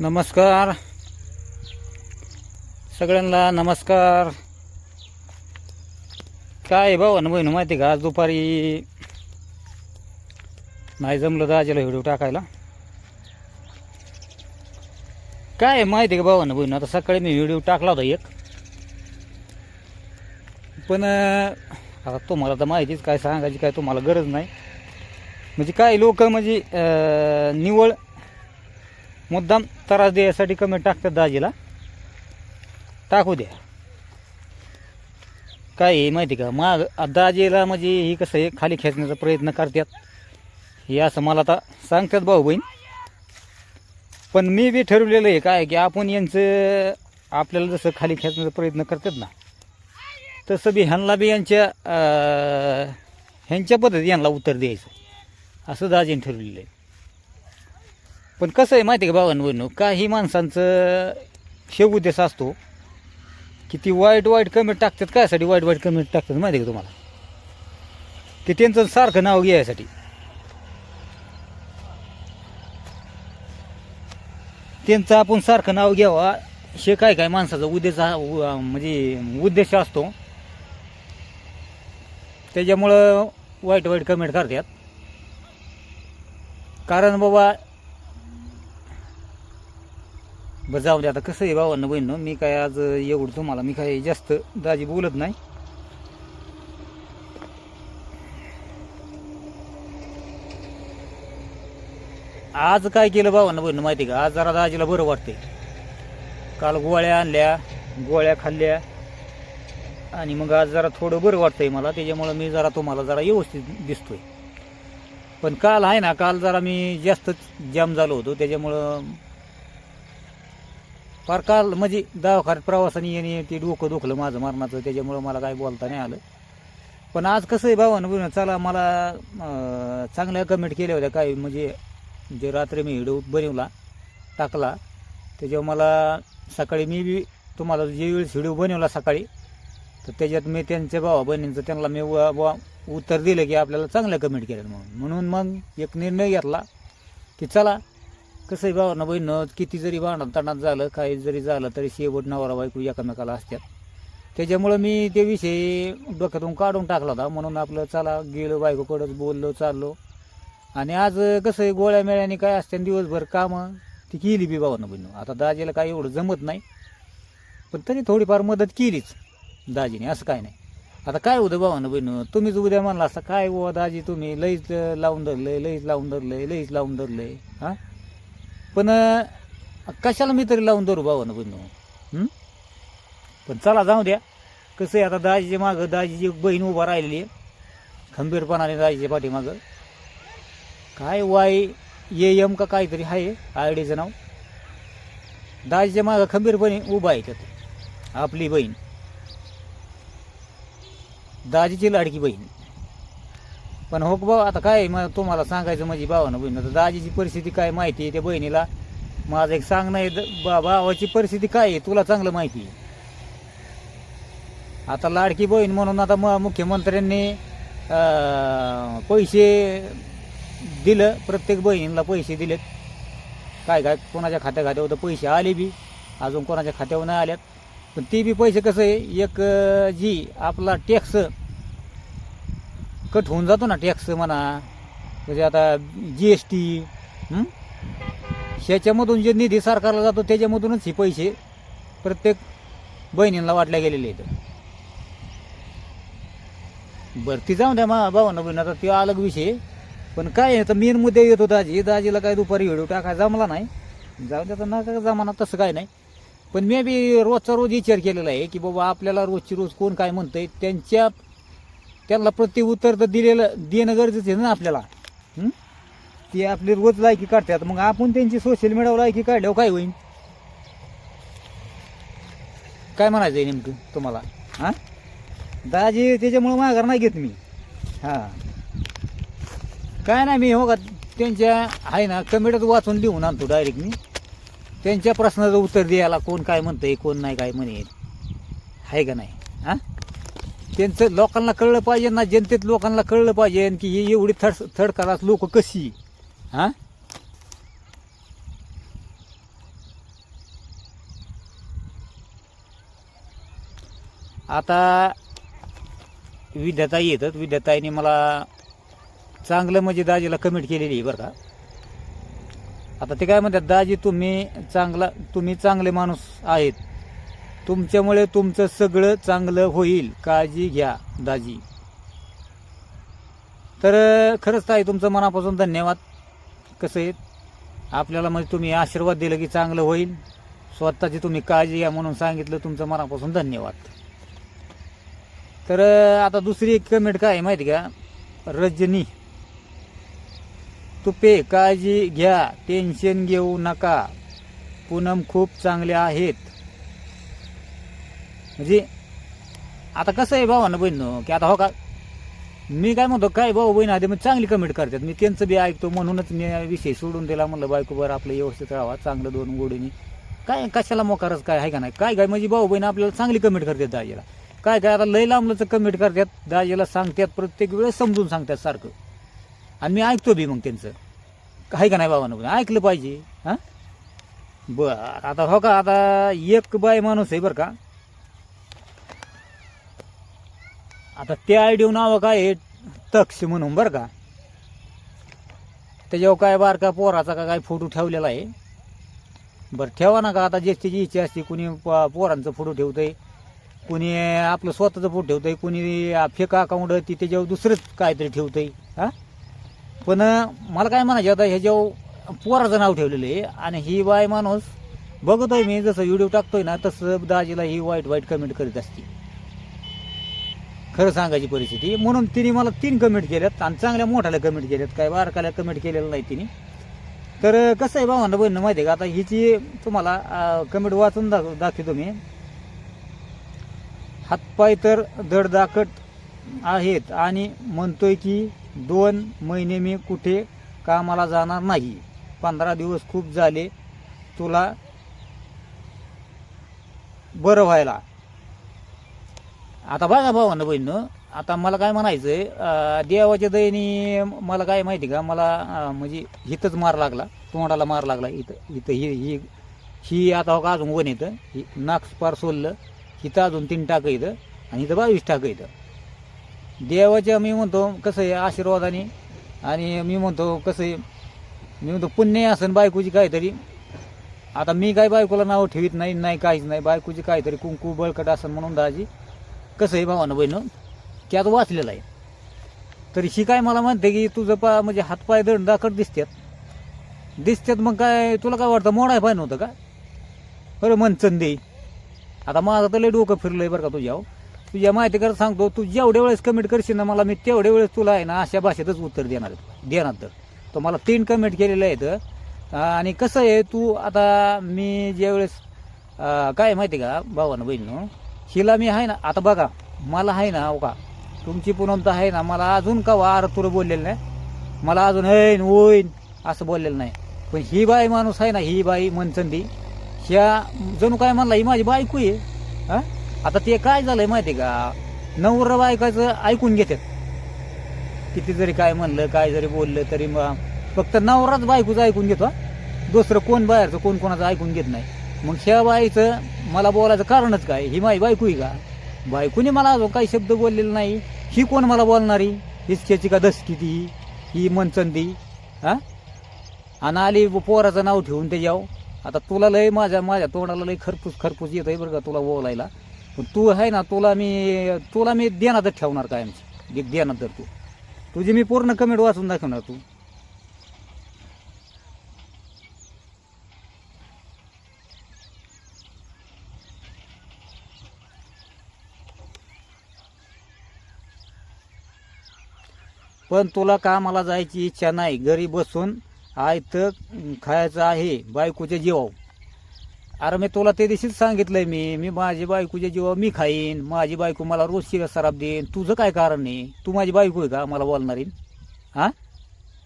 नमस्कार. सगळ्यांना नमस्कार. काय भाऊ ना बहिण माहिती का? आज दुपारी नाही जमलं तर आजीला व्हिडिओ टाकायला. काय आहे माहिती का भाऊ ना? बहिण आता सकाळी मी व्हिडिओ टाकला होता एक. पण आता तुम्हाला तर माहितीच काय सांगायची काय तुम्हाला गरज नाही. म्हणजे काय लोक म्हणजे निवळ मुद्दाम त्रास द्यायसाठी कमेंट टाकतात दाजीला. टाकू द्या. काय आहे माहिती का? माग दाजीला म्हणजे ही कसं आहे खाली खेचण्याचा प्रयत्न करतात. हे असं मला आता सांगतात भाऊ बहीण. पण मी बी ठरवलेलं आहे काय की आपण यांचं आपल्याला जसं खाली खेचण्याचा प्रयत्न करतात ना तसं बी ह्यांना बी यांच्या ह्यांच्या पद्धती यांना उत्तर द्यायचं. असं दाजीने ठरवलेलं आहे. पण कसं आहे माहिती आहे का भावांनो काही माणसांचं हे उद्देश असतो की ती वाईट वाईट कमेंट टाकतात. कायसाठी वाईट वाईट कमेंट टाकतात माहिती आहे का तुम्हाला? की त्यांचं सारखं नाव घ्यायसाठी. त्यांचं आपण सारखं नाव घ्यावा हे काय काय माणसाचा उद्देश हा उ- म्हणजे उद्देश असतो. त्याच्यामुळं वाईट वाईट कमेंट करतात. कारण बाबा बरं जाऊ दे आता. कसं आहे भावांना बहिणं मी काय आज एवढं तुम्हाला मी काय जास्त दाजी बोलत नाही. आज काय केलं भावांना बहिणं माहिती का? आज जरा दाजीला बरं वाटते काल गोळ्या आणल्या गोळ्या खाल्ल्या आणि मग आज जरा थोडं बरं वाटतंय मला. त्याच्यामुळं मी जरा तुम्हाला जरा व्यवस्थित दिसतोय. पण काल आहे ना काल जरा मी जास्तच जाम झालो होतो. त्याच्यामुळं फार काल म्हणजे दवाखान्यात प्रवासाने येणे ते डोकं दुखलं माझं मरणाचं त्याच्यामुळं मला काय बोलता नाही आलं. पण आज कसं आहे भावानं बघ चला मला चांगल्या कमेंट केल्या होत्या काही म्हणजे जे रात्री मी व्हिडिओ बनवला टाकला त्याच्यावर मला सकाळी मी बी तुम्हाला जे वेळेस व्हिडिओ बनवला सकाळी तर त्याच्यात मी त्यांच्या भावा बहिणींचं त्यांना मी वा उत्तर दिलं की आपल्याला चांगल्या कमेंट केल्या म्हणून. म्हणून मग एक निर्णय घेतला की चला कसंही भावना बहिणं किती जरी भांडण झालं काही जरी झालं तरी शेवट नवरा बायको एकमेकाला असतात त्याच्यामुळं मी ते विषय डोक्यातून काढून टाकला होता. म्हणून आपलं चला गेलो बायकोकडंच बोललो चाललो. आणि आज कसं आहे गोळ्या मेळ्याने काय असते दिवसभर कामं ती केली बी भावानं बहिणं. आता दाजीला काय एवढं जमत नाही. पण तरी थोडीफार मदत केलीच दाजीने असं काय नाही. आता काय होतं भावानं बहिणं? तुम्हीच उद्या म्हणला असता काय बुवा दाजी तुम्ही? लईच लावून धरलंय लईच लावून धरलंय लईच लावून धरलंय. हां? पण कशाला मी तरी लावून धरू भावानं बहिणं पण चला जाऊ द्या. कसं आहे आता दाजीच्या मागं दाजीची बहीण उभा राहिलेली आहे. खंबीरपणाने दाजीच्या पाठीमागं. काय वाय ये एम का काहीतरी आहे आयडीचं नाव. दाजीच्या मागं खंबीरपणे उभा आहे त्यात आपली बहीण. दाजीची लाडकी बहीण. पण हो भाऊ आता काय मग तुम्हाला सांगायचं म्हणजे भावानं बहीण आता दाजीची परिस्थिती काय माहिती आहे त्या बहिणीला? माझं एक सांगणं आहे द- बा भावाची परिस्थिती काय आहे तुला चांगलं माहिती आहे? आता लाडकी बहीण म्हणून आता म मुख्यमंत्र्यांनी पैसे दिलं प्रत्येक बहिणीला पैसे दिलेत. काय काय कोणाच्या खात्या खात्यावर तर पैसे आले बी अजून कोणाच्या खात्यावर नाही आल्यात. पण ती बी पैसे कसं आहे एक जी आपला टॅक्स कट होऊन जातो ना टॅक्स म्हणा. म्हणजे आता जी एस टी ह्याच्यामधून जे निधी सरकारला जातो त्याच्यामधूनच हे पैसे प्रत्येक बहिणींना वाटल्या गेलेले आहेत. बरं ती जाऊ द्या मा भावानं बहीण आता ते अलग विषय. पण काय आता मेन मुद्दे येतो दाजी दाजीला काय दुपारी व्हिडिओ टाकाय जमला नाही. जाऊ द्या तर का जमाना तसं काय नाही. पण मी बी रोजचा रोज विचार केलेला आहे की बाबा आपल्याला रोजची रोज कोण काय म्हणतंय त्यांच्या त्यांना प्रत्युत्तर तर दिलेलं देणं गरजेचं आहे ना आपल्याला. हं? ते आपली रोज लायकी काढतात. मग आपण त्यांची सोशल मीडियावर लायकी काढल्यावर काय होईल काय म्हणायचं आहे नेमकं तुम्हाला? हां? दाजी त्याच्यामुळं माघार नाही घेत मी. हां. काय नाही मी हो का त्यांच्या आहे ना कमेंटच वाचून लिहून आणतो डायरेक्ट मी. त्यांच्या प्रश्नाचं उत्तर द्यायला कोण काय म्हणतंय कोण नाही काय म्हणेल आहे का नाही? हां? त्यांचं लोकांना कळलं पाहिजे ना जनतेत लोकांना कळलं पाहिजे की ही एवढी थड थड करा लोक कशी हां? आता विद्याताई येतात. विद्याताईने मला चांगलं म्हणजे दाजीला कमेंट केलेली आहे बरं का. आता ते काय म्हणतात दाजी तुम्ही चांगला तुम्ही चांगले माणूस आहेत. तुमच्यामुळे तुमचं सगळं चांगलं होईल. काळजी घ्या दाजी. तर खरंच ताई तुमचं मनापासून धन्यवाद. कसं आहे? आपल्याला म्हणजे तुम्ही आशीर्वाद दिलं की चांगलं होईल. स्वतःची तुम्ही काळजी घ्या म्हणून सांगितलं. तुमचं मनापासून धन्यवाद. तर आता दुसरी एक कमेंट काय आहे माहिती का? रजनी. तुपे काळजी घ्या. टेन्शन घेऊ नका. पूनम खूप चांगले आहेत. म्हणजे आता कसं आहे भावानं बहिण की आता हो का मी काय म्हणतो काय भाऊ बहीण आधी मग चांगली कमेंट करतात. मी त्यांचं बी ऐकतो म्हणूनच मी विषय सोडून दिला म्हणलं बायको बरं आपलं व्यवस्थित राहावा चांगलं दोन गोडीने. काय कशाला मोकारच काय आहे का नाही? काय काय म्हणजे भाऊ बहीण आपल्याला चांगली कमेंट करतात दाजीला. काय काय आता लय लांबलंच कमेंट करतात दाजीला सांगतात प्रत्येक वेळेस समजून सांगतात सारखं. आणि मी ऐकतो बी मग त्यांचं. आहे का नाही बाबांना ऐकलं पाहिजे हां? बरं आता हो का आता एक बाय माणूस आहे बरं का आता त्या आयडिओ नाव काय आहे तक्ष म्हणून बरं का. त्याच्यावर काय बारका पोराचा का काय फोटो ठेवलेला आहे. बरं ठेवा ना का? आता ज्याची इच्छा असते कुणी प- पोरांचं फोटो ठेवतंय कुणी आपलं स्वतःचं फोटो ठेवतंय कुणी फेक अकाउंट ती त्याच्यावर दुसरंच काहीतरी ठेवतंय. हां? पण मला काय म्हणायचं आता ह्याच्यावर पोराचं नाव ठेवलेलं आहे आणि ही बाय माणूस बघतोय मी जसं व्हिडिओ टाकतोय ना तसं दाजीला ही वाईट वाईट कमेंट करीत असते. खरं सांगायची परिस्थिती म्हणून तिने मला तीन कमेंट केल्यात आणि चांगल्या मोठ्याला कमेंट केल्यात. काय बारकाल्या कमेंट केलेलं नाही तिने. तर कसं आहे भावांना बहिणं माहिती आहे का? आता हिची तुम्हाला कमेंट वाचून दाख दाखवतो मी. हातपाय तर दडदाकट आहेत आणि म्हणतोय की दोन महिने मी कुठे कामाला जाणार नाही. पंधरा दिवस खूप झाले तुला बरं व्हायला. आता बघा भावानं बहिणं आता मला काय म्हणायचंय आहे देवाच्या दयेने मला काय माहिती का मला म्हणजे हिथंच मार लागला तोंडाला मार लागला इथं इथं ही ही ही आता हो का अजून वन येतं ही नाक पार सोललं इथं अजून तीन टाकं इथं आणि इथं बावीस टाकं इथं. देवाच्या मी म्हणतो कसं आहे आशीर्वादाने आणि मी म्हणतो कसं आहे मी म्हणतो पुण्य असन बायकोची काहीतरी आता मी काय बायकोला नाव ठेवीत नाही नाही काहीच नाही बायकोची काहीतरी कुंकू बळकट असन म्हणून दाजी कसं आहे भावानं बहिणं? की आता वाचलेलं आहे. तरी ही काय मला म्हणते की तुझं पा म्हणजे हातपाय दंड दाखट दिसतात दिसतात मग काय तुला काय वाटतं मोडाय पाय नव्हतं का? बरं मन चंदे आता माझं तर लय डोकं फिरलंय बरं का तुझ्या हो. तुझ्या माहिती कर सांगतो तू जेवढ्या वेळेस कमेंट करशील ना मला मी तेवढ्या वेळेस तुला आहे ना अशा भाषेतच उत्तर देणार आहे. देणार तर. तो मला तीन कमेंट केलेलं आहेत. आणि कसं आहे तू आता मी ज्यावेळेस काय आहे माहिती का भावानं बहिणं? हिला मी आहे ना आता बघा मला आहे ना हो का तुमची पुनमता आहे ना मला अजून का वार तुरं बोललेलं नाही. मला अजून हैन होईन असं बोललेलं नाही. पण ही बाई माणूस आहे ना ही बाई मनचंदी. ह्या जणू काय म्हणला ही माझी बायको आहे. हां? आता ते काय झालंय माहिती का? नवरा बायकाचं ऐकून घेतात किती जरी काय म्हणलं काय जरी बोललं तरी मग फक्त नवराच बायकोचं ऐकून घेतो दुसरं कोण बाहेरचं कोण कोणाचं ऐकून घेत नाही. मग ह्या बाईचं मला बोलायचं कारणच काय? ही माझी बायको आहे का? बायकोने मला अजून काही शब्द बोललेला नाही. ही कोण मला बोलणारी? हिसक्याची का दसकी ती? ही मनचंदी हा? आणि आली पोराचं नाव ठेवून ते जाऊ आता तुला लय माझ्या माझ्या तोंडाला लय खरपूस खरपूस येत आहे बरं का तुला बोलायला. पण तू आहे ना तुला मी तुला मी देण्यातच ठेवणार काय आमची देणार तर तू. तुझी मी पूर्ण कमेंट वाचून दाखवणार तू. पण तुला कामाला जायची इच्छा नाही? घरी बसून आयतं खायचं आहे बायकोच्या जीवाव अरे मी तुला ते दिवशीच सांगितलंय मी. मी माझी बायकोच्या जीवावर मी खाईन. माझी बायको मला रोज शिरा सराब देईन. तुझं काय कारण नाही तू माझी बायको आहे का? मला बोलणारी हा?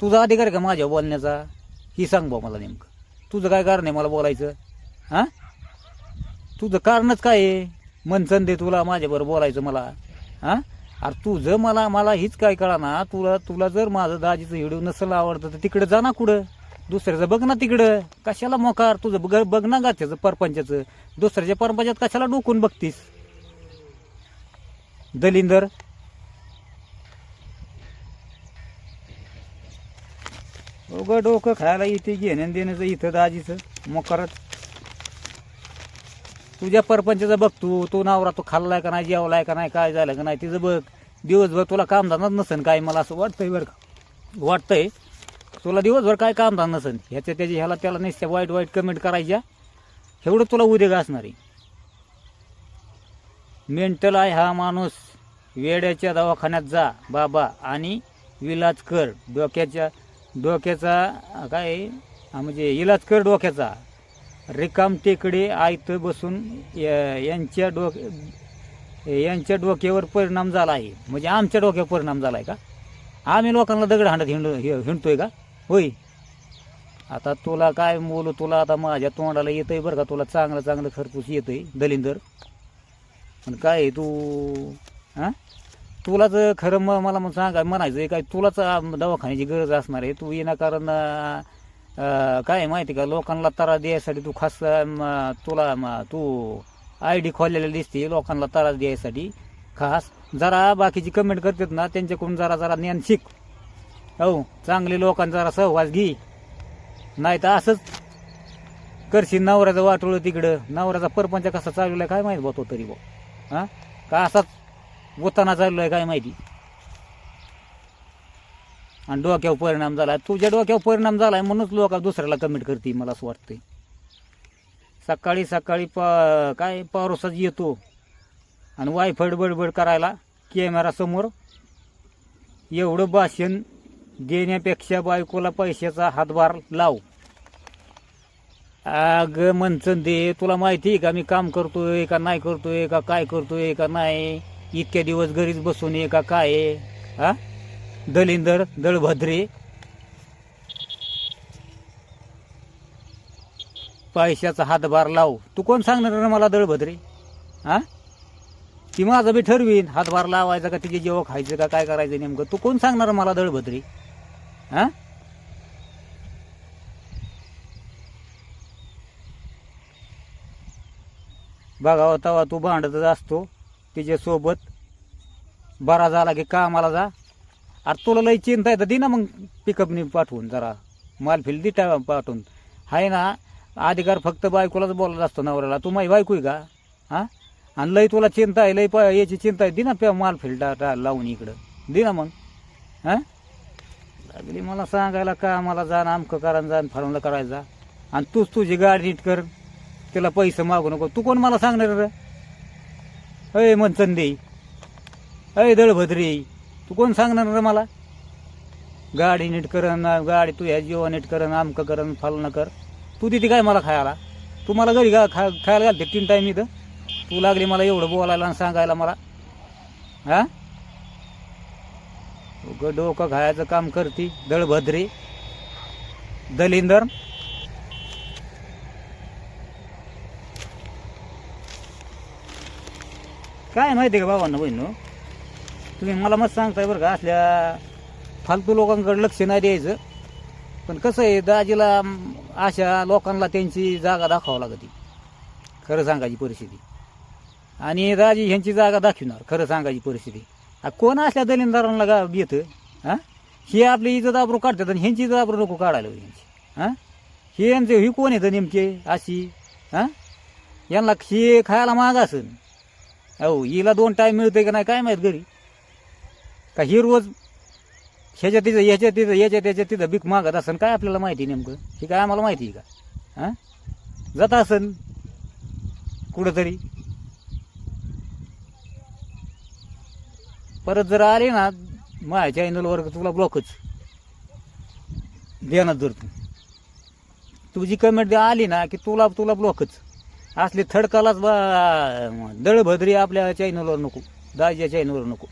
तुझा अधिकार आहे का माझ्या बोलण्याचा? ही सांग बा मला नेमकं. तुझं काय कारण आहे मला बोलायचं? हा? तुझं कारणच काय आहे? मनसन दे तुला माझ्याबरोबर बोलायचं मला. हा? अरे तुझं मला मला हीच काय कळा ना तुला तुला जर माझं दाजीचं व्हिडिओ नसेल आवडतं तर तिकडे जा ना कुठं. दुसऱ्याचं बघ ना तिकडं. कशाला मोकार? तुझं बघ बघ ना गाच्याचं परपंचाचं. दुसऱ्याच्या परपंचात कशाला डोकून बघतीस? दलिंदर. उघड डोकं खायला इथे घेण्या देण्याचं इथं दाजीचं मोकारच. तुझ्या परपंचाचं बघ तू तो नवरा तू खाल्लाय का नाही जेवलाय का नाही काय झालं का नाही तिचं बघ. दिवसभर तुला कामधंदाच नसन काय मला असं वाटतंय बरं का. वाटतंय. तुला दिवसभर काय कामधंदा नसन. ह्याच्या त्याच्या ह्याला त्याला नुसत्या वाईट वाईट कमेंट करायच्या. एवढं तुला उद्योग असणार आहे. मेंटल आहे हा माणूस. वेड्याच्या दवाखान्यात जा बाबा. आणि विलाज कर. डोक्याच्या डोक्याचा काय? म्हणजे इलाज कर डोक्याचा. रिकाम टेकडे आयत बसून या- यांच्या डोक यांच्या डोक्यावर परिणाम झाला आहे म्हणजे आमच्या डोक्यावर परिणाम झाला आहे का? आम्ही लोकांना दगड हाणत हिंड हि- हिंडतोय का? होय. आता तुला काय बोलू तुला आता माझ्या तोंडाला येतंय बरं का? तुला चांगलं चांगलं खरपूस येतंय दलिंदर. पण काय आहे तू? हां? तुलाच खरं म मला मग सांगा म्हणायचं आहे काय? तुलाच आ, दवाखान्याची गरज असणार आहे. तू येणं कारण अं, काय आहे माहिती का? लोकांना त्रास द्यायसाठी तू खास म, तुला म, तू आय डी खोललेली दिसते लोकांना त्रास द्यायसाठी. खास जरा बाकीची कमेंट करतात ना त्यांच्याकडून जरा जरा ज्ञान शिक. हो चांगले लोकांचा जरा सहवास घे. नाही तर असंच करशील नवऱ्याचं वाटोळ तिकडं. नवऱ्याचा परपंच कसा चालू आहे काय माहिती बा तो तरी बा. हां? का असाच बोताना चालू आहे काय माहिती? आणि डोक्यावर परिणाम झाला. तुझ्या डोक्यावर परिणाम झाला आहे म्हणूनच लोक दुसऱ्याला कमेंट करते मला असं वाटतंय. सकाळी सकाळी प काय पावसाच येतो. आणि वायफड बडबड करायला कॅमेरासमोर एवढं भाषण देण्यापेक्षा बायकोला पैशाचा हातभार लाव. अग मनचन दे तुला माहिती आहे का मी काम करतोय का नाही करतोय का काय करतोय का नाही? इतक्या दिवस घरीच बसून आहे का काय आहे? हा? दलिंदर दळभद्रे. पैशाचा हातभार लाव. तू कोण सांगणार ना मला दळभद्रे? हा? ती माझं बी ठरवीन. हातभार लावायचा का तिचे जेव्हा खायचं का काय करायचं नेमकं? तू कोण सांगणार मला दळभद्रे? हा? बघावं तवा तू भांडतच असतो. तिच्यासोबत बरा झाला की कामाला जा. अरे तुला लई चिंता आहे तर दे ना मग पिकअपनी पाठवून जरा. मालफिल दे टा पाठवून. आहे ना अधिकार फक्त बायकोलाच बोलत असतो नवऱ्याला. तू माही बायको आहे का? हां? आणि लई तुला चिंता आहे लई प याची चिंता आहे. दे ना पे मालफिल टा टा- लावून इकडं. दे ना मग. हां? लागली मला सांगायला का? मला जा ना अमकं करा जा फळवलं करायचा आणि तूच तुझी गाडी नीट कर. त्याला पैसे मागू नको. तू कोण मला सांगणार रे? अय मनचंदी अय दळभद्री. तू कोण सांगणार रे मला? गाडी नीट करण गाडी तू ह्या जीवा नीट करण आमकं करण फालणं कर. तू तिथे काय मला खायला? तू मला घरी गा खा खायला घालते तीन टाईम इथं. तू लागली मला एवढं बोलायला आणि सांगायला मला. हा? उगं डोकं खायचं काम करती दळभद्रे. दलिंदर. काय माहिती का बाबांना बहिणं? तुम्ही मला मत सांगताय बरं का असल्या फालतू लोकांकडे लक्ष नाही द्यायचं. पण कसं आहे दाजीला अशा लोकांना त्यांची जागा दाखवावं लागते खरं सांगायची परिस्थिती. आणि दाजी ह्यांची जागा दाखविणार खरं सांगायची परिस्थिती. कोण असल्या दलिंदारांना गा येतं हां? हे आपली इज्जत आबरू काढतात आणि ह्यांची इज्जत आबरू नको काढायला पाहिजे ह्यांची हां? हे यांचे ही कोण येतं नेमके अशी? हां? यांना हे खायला महाग असेल अहो हिला दोन टाईम मिळतंय का नाही काय माहीत घरी? का ही रोज ह्याच्या तिथं ह्याच्या तिथं ह्याच्या त्याच्या तिथं भीक मागत असन काय आपल्याला माहिती नेमकं? हे काय आम्हाला माहिती आहे का? हां? जात असन कुठंतरी. परत जर आले ना माझ्या चॅनलवर तुला ब्लॉकच देणार जर तू तुझी कमेंट आली ना की तुला तुला ब्लॉकच असली थडकालाच बा दळभद्री आपल्या चॅनलवर नको दाजीच्या चॅनलवर नको.